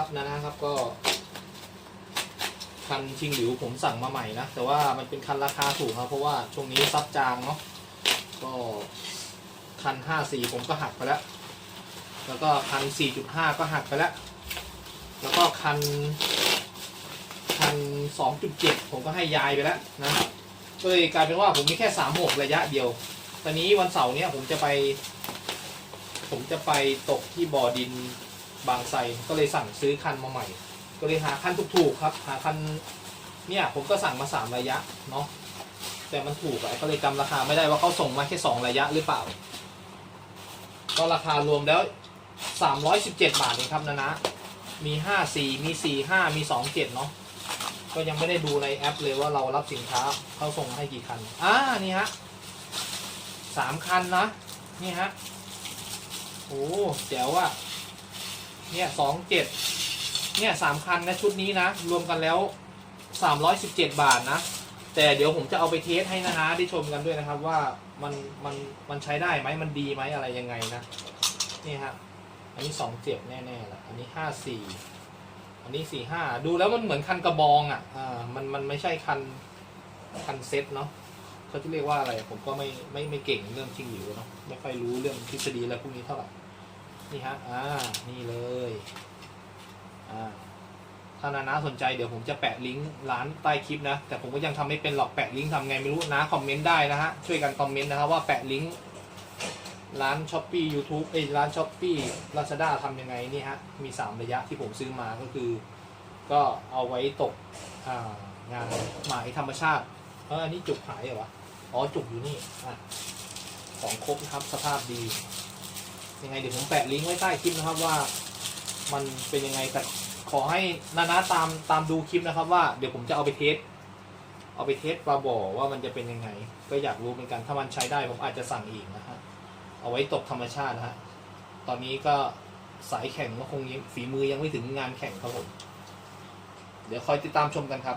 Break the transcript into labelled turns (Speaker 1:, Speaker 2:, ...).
Speaker 1: ครับนะนะครับก็ คันชิงหลิวผมสั่งมาใหม่นะ แต่ว่ามันเป็นคันราคาถูกครับ เพราะว่าช่วงนี้ซับจางเนาะก็คันห้าสี่ผมก็หักไปแล้ว แล้วก็คันสี่จุดห้าก็หักไปแล้ว แล้วก็คันคันสองจุดเจ็ดผมก็ให้ยายไปแล้วนะก็เลยกลายเป็นว่าผมมีแค่สามหกระยะเดียว ตอนนี้วันเสาร์เนี้ยผมจะไป ผมจะไปตกที่บ่อดิน บางไทรก็เลยสั่งซื้อคันมาใหม่ ก็เลยหาคันถูกๆครับ หาคันเนี่ยผมก็สั่งมาสามระยะเนาะแต่มันถูกอะก็เลยจำราคาไม่ได้ว่าเขาส่งมาแค่สองระยะหรือเปล่า ก็ราคารวมแล้วสามร้อยสิบเจ็ดบาทเองครับนะนะมีห้าสี่มีสี่ห้ามีสองเจ็ดเนาะก็ยังไม่ได้ดูในแอปเลยว่าเรารับสินค้าเขาส่งมาให้กี่คันอ่านี่ฮะสามคันนะนี่ฮะโอ้แจ๋วอะ เนี่ยสองเจ็ดเนี่ยสามคันนะชุดนี้นะ รวมกันแล้วสามร้อยสิบเจ็ดบาทนะ แต่เดี๋ยวผมจะเอาไปเทสให้นะฮะได้ชมกันด้วยนะครับว่ามันมันมันใช้ได้ไหมมันดีไหมอะไรยังไงนะนี่ฮะอันนี้สองเจ็ดแน่ๆแหละอันนี้ห้าสี่อันนี้สี่ห้าดูแล้วมันเหมือนคันกระบองอะอ่ามันมันไม่ใช่คันคันเซ็ตเนาะเขาจะเรียกว่าอะไรผมก็ไม่ไม่ไม่เก่งเรื่องชิงหลิวเนาะไม่ค่อยรู้เรื่องทฤษฎีอะไรพวกนี้เท่าไหร่ นี่ฮะ อ่า นี่เลย อ่า ถ้านานาสนใจเดี๋ยวผมจะแปะลิงก์ร้านใต้คลิปนะ แต่ผมก็ยังทำไม่เป็นหรอกแปะลิงก์ทำไงไม่รู้นะคอมเมนต์ได้นะฮะ ช่วยกันคอมเมนต์นะครับว่าแปะลิงก์ร้านช้อปปี้ยูทูบเอ้ยร้านช้อปปี้ลาซาด้าทำยังไงนี่ฮะ มี 3 ระยะที่ผมซื้อมาก็คือ ก็เอาไว้ตกอ่างานหมายธรรมชาติ เอออันนี้จุกหายเหรอวะ อ๋อ จุกอยู่นี่อะของครบนะครับ สภาพดี ยังไงเดี๋ยวผมแปะลิงก์ไว้ใต้คลิปนะครับว่า มันเป็นยังไงแต่ขอให้นานาตามตามดูคลิปนะครับ ว่าเดี๋ยวผมจะเอาไปเทสเอาไปเทสปลาบ่อว่ามันจะเป็นยังไง ก็อยากรู้เหมือนกันถ้ามันใช้ได้ผมอาจจะสั่งอีกนะฮะเอาไว้ตกธรรมชาตินะฮะตอนนี้ก็สายแข่งก็คงยังฝีมือยังไม่ถึงงานแข่งครับผม เดี๋ยวคอยติดตามชมกันครับ